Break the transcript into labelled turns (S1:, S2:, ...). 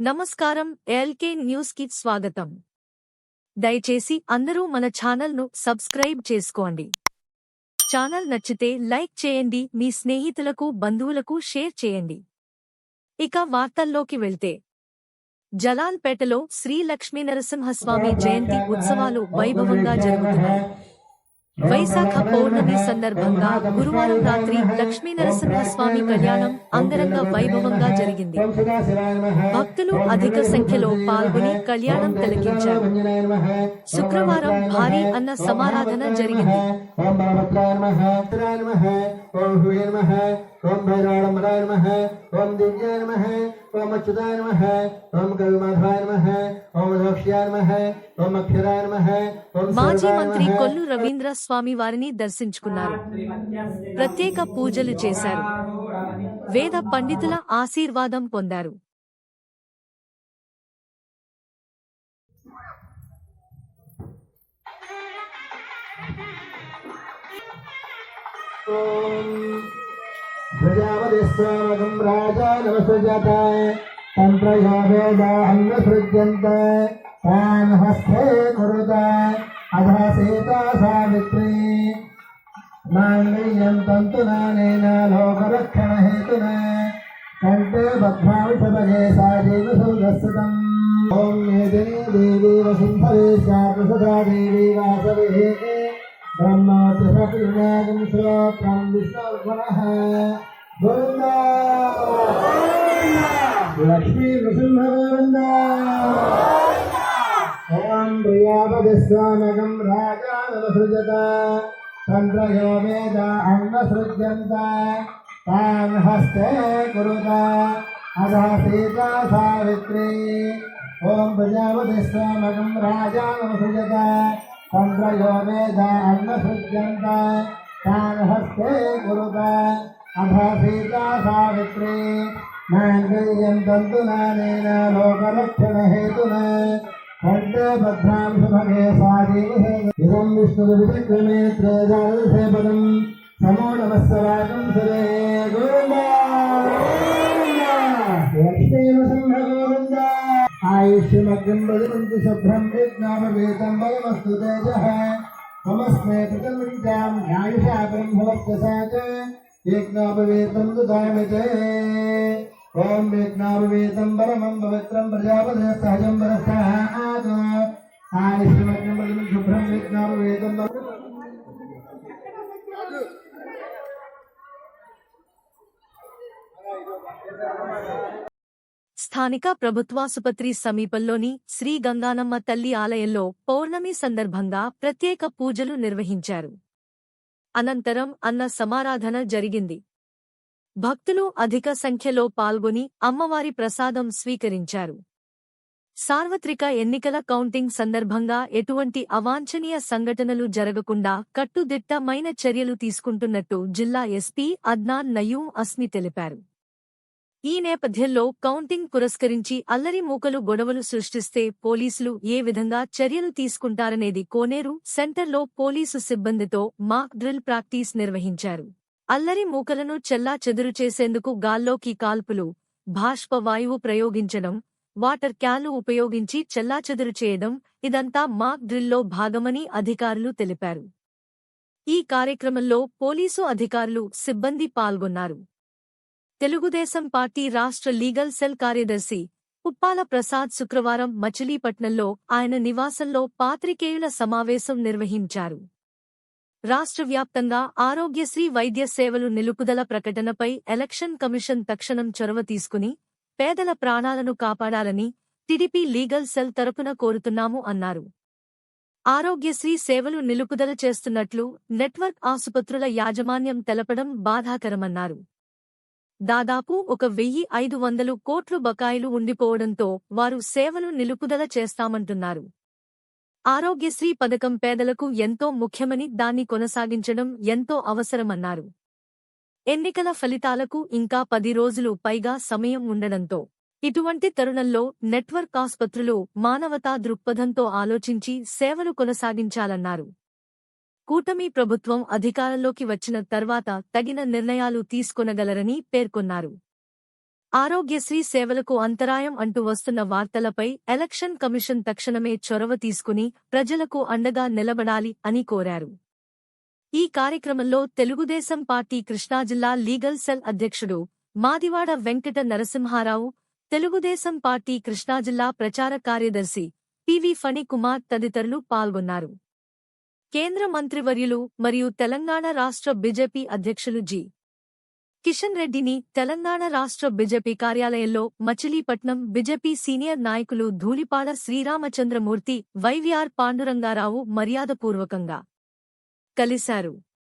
S1: నమస్కారం ఎల్కే న్యూస్కి స్వాగతం. దయచేసి అందరూ మన ఛానల్ను సబ్స్క్రైబ్ చేసుకోండి. ఛానల్ నచ్చితే లైక్ చేయండి మీ స్నేహితులకు బంధువులకు షేర్ చేయండి. ఇక వార్తల్లోకి వెళ్తే. జలాల్పేటలో శ్రీ లక్ష్మీనరసింహస్వామి జయంతి ఉత్సవాలు వైభవంగా జరుగుతున్నాయి. వైశాఖ పౌర్ణమి సందర్భంగా గురువారం రాత్రి లక్ష్మీ నరసింహస్వామి కళ్యాణం అంగరంగ వైభవంగా జరిగింది. భక్తులు అధిక సంఖ్యలో పాల్గొని కళ్యాణం తిలకించారు శుక్రవారం భారీ అన్న సమారాధన జరిగింది.
S2: ఓం ఓం అచ్యుతాయ నమః ఓం కవిమాధవాయ నమః ఓం దోక్ష్యాయ నమః ఓం అక్షరాయ నమః
S1: మాజీ మంత్రి. కొల్లు రవీంద్ర స్వామి వారిని దర్శించుకున్నారు. ప్రత్యేక పూజలు చేశారు. వేద పండితుల ఆశీర్వాదం పొందారు.
S2: ఓం ప్రజాపతిస్వామకం రాజా నమసృజత తంత్రయో వేదాహన్న సృజ్యంత తాన్ హస్తే కురుత అధ సీత సావిత్రి మాంగళ్యం తంతునానేన లోకరక్షణ హేతున కంటే బద్ధాంశభగే సాజీవ సంరస్థితం ఓం మేదినీ దేవీ వసుంధరే శాపసదా దేవీ బ్రహ్మా బ్రహ్మోత్సవినాగం శ్రోత్రం విష్ణుర్గుణః గోవింద లక్ష్మీ నృసింహ గోవింద ఓం ప్రియాపదిస్వామకం రాజానసృజత తంత్రయో వేద అన్నసృజ్యంత తాన్ హస్తే కురుత అధ సీతా సావిత్రీ ఓం ప్రజాపతిస్వామకం రాజానసృజత చంద్రయో వేద అన్నసృజ్యంత తాన్ హస్తే గురుత అథ సీతా సావిత్రి మాంగళ్యం తంతునానేన లోకరక్షణ హేతున కంటే భద్రాం సుభగే సాజీవ ఇదం విష్ణు విచక్రమే త్రేజాలసే పదం సమో నమస్సరాకం సరే आयुष्यमग्निं बलिमन्ति शुभ्रं विज्ञापवेतं बलमस्तु तेजः तमस्मे प्रतमञ्चां न्यायुषा ब्रह्मवर्चसाच यज्ञापवेतं दुदामिते ॐ यज्ञापवेतं परमं पवित्रं प्रजापदे सहजं वरस्थात् आयुष्यमग्निं बलिमन्ति शुभ्रं यज्ञापवेतं Thank you.
S1: స్థానిక ప్రభుత్వాసుపత్రి సమీపంలోని శ్రీ గంగానమ్మ తల్లి ఆలయంలో పౌర్ణమి సందర్భంగా ప్రత్యేక పూజలు నిర్వహించారు. అనంతరం అన్న సమారాధన జరిగింది. భక్తులు అధిక సంఖ్యలో పాల్గొని అమ్మవారి ప్రసాదం స్వీకరించారు. సార్వత్రిక ఎన్నికల కౌంటింగ్ సందర్భంగా ఎటువంటి అవాంఛనీయ సంఘటనలు జరగకుండా కట్టుదిట్టమైన చర్యలు తీసుకుంటున్నట్టు జిల్లా ఎస్పీ అద్నాన్ నయూం అస్మి తెలిపారు. ఈ నేపథ్యంలో కౌంటింగ్ పురస్కరించి అల్లరి మూకలు గొడవలు సృష్టిస్తే పోలీసులు ఏ విధంగా చర్యలు తీసుకుంటారనేది కోనేరు సెంటర్లో పోలీసు సిబ్బందితో మాక్ డ్రిల్ ప్రాక్టీస్ నిర్వహించారు. అల్లరి మూకలను చెల్లా చెదురు చేసేందుకు గాల్లోకి కాల్పులు బాష్ప వాయువు ప్రయోగించడం వాటర్ క్యాన్లు ఉపయోగించి చెల్లాచెదురు చేయడం ఇదంతా మాక్ డ్రిల్లో భాగమని అధికారులు తెలిపారు. ఈ కార్యక్రమంలో పోలీసు అధికారులు సిబ్బంది పాల్గొన్నారు. తెలుగుదేశం పార్టీ రాష్ట్ర లీగల్ సెల్ కార్యదర్శి ఉప్పాల ప్రసాద్ శుక్రవారం మచిలీపట్నంలో ఆయన నివాసంలో పాత్రికేయుల సమావేశం నిర్వహించారు. రాష్ట్ర వ్యాప్తంగా ఆరోగ్యశ్రీ వైద్య సేవలు నిలుపుదల ప్రకటనపై ఎలక్షన్ కమిషన్ తక్షణం చొరవ తీసుకుని పేదల ప్రాణాలను కాపాడాలని టీడీపీ లీగల్ సెల్ తరపున కోరుతున్నాము అన్నారు. ఆరోగ్యశ్రీ సేవలు నిలుపుదల చేస్తున్నట్లు నెట్వర్క్ ఆసుపత్రుల యాజమాన్యం తెలపడం బాధాకరమన్నారు. దాదాపు ఒక వెయ్యి ఐదు వందలు కోట్లు బకాయిలు ఉండిపోవడంతో వారు సేవలు నిలుపుదల చేస్తామంటున్నారు. ఆరోగ్యశ్రీ పథకం పేదలకు ఎంతో ముఖ్యమని దాన్ని కొనసాగించడం ఎంతో అవసరమన్నారు. ఎన్నికల ఫలితాలకు ఇంకా పది రోజులు పైగా సమయం ఉండడంతో ఇటువంటి తరుణంలో నెట్వర్క్ ఆస్పత్రులు మానవతా దృక్పథంతో ఆలోచించి సేవలు కొనసాగించాలన్నారు. కూటమి ప్రభుత్వం అధికారంలోకి వచ్చిన తర్వాత తగిన నిర్ణయాలు తీసుకొనగలరని పేర్కొన్నారు. ఆరోగ్యశ్రీ సేవలకు అంతరాయం అంటూ వస్తున్న వార్తలపై ఎలక్షన్ కమిషన్ తక్షణమే చొరవ తీసుకుని ప్రజలకు అండగా నిలబడాలి అని కోరారు. ఈ కార్యక్రమంలో తెలుగుదేశం పార్టీ కృష్ణా జిల్లా లీగల్ సెల్ అధ్యక్షుడు మాదివాడ వెంకట నరసింహారావు తెలుగుదేశం పార్టీ కృష్ణా జిల్లా ప్రచార కార్యదర్శి పివి ఫణికుమార్ తదితరులు పాల్గొన్నారు. కేంద్ర మంత్రివర్యులు మరియు తెలంగాణ రాష్ట్ర బీజేపీ అధ్యక్షులు జి. కిషన్ రెడ్డిని తెలంగాణ రాష్ట్ర బీజేపీ కార్యాలయంలో మచిలీపట్నం బీజేపీ సీనియర్ నాయకులు ధూళిపాడ శ్రీరామచంద్రమూర్తి వైవిఆర్ పాండురంగారావు మర్యాదపూర్వకంగా కలిశారు.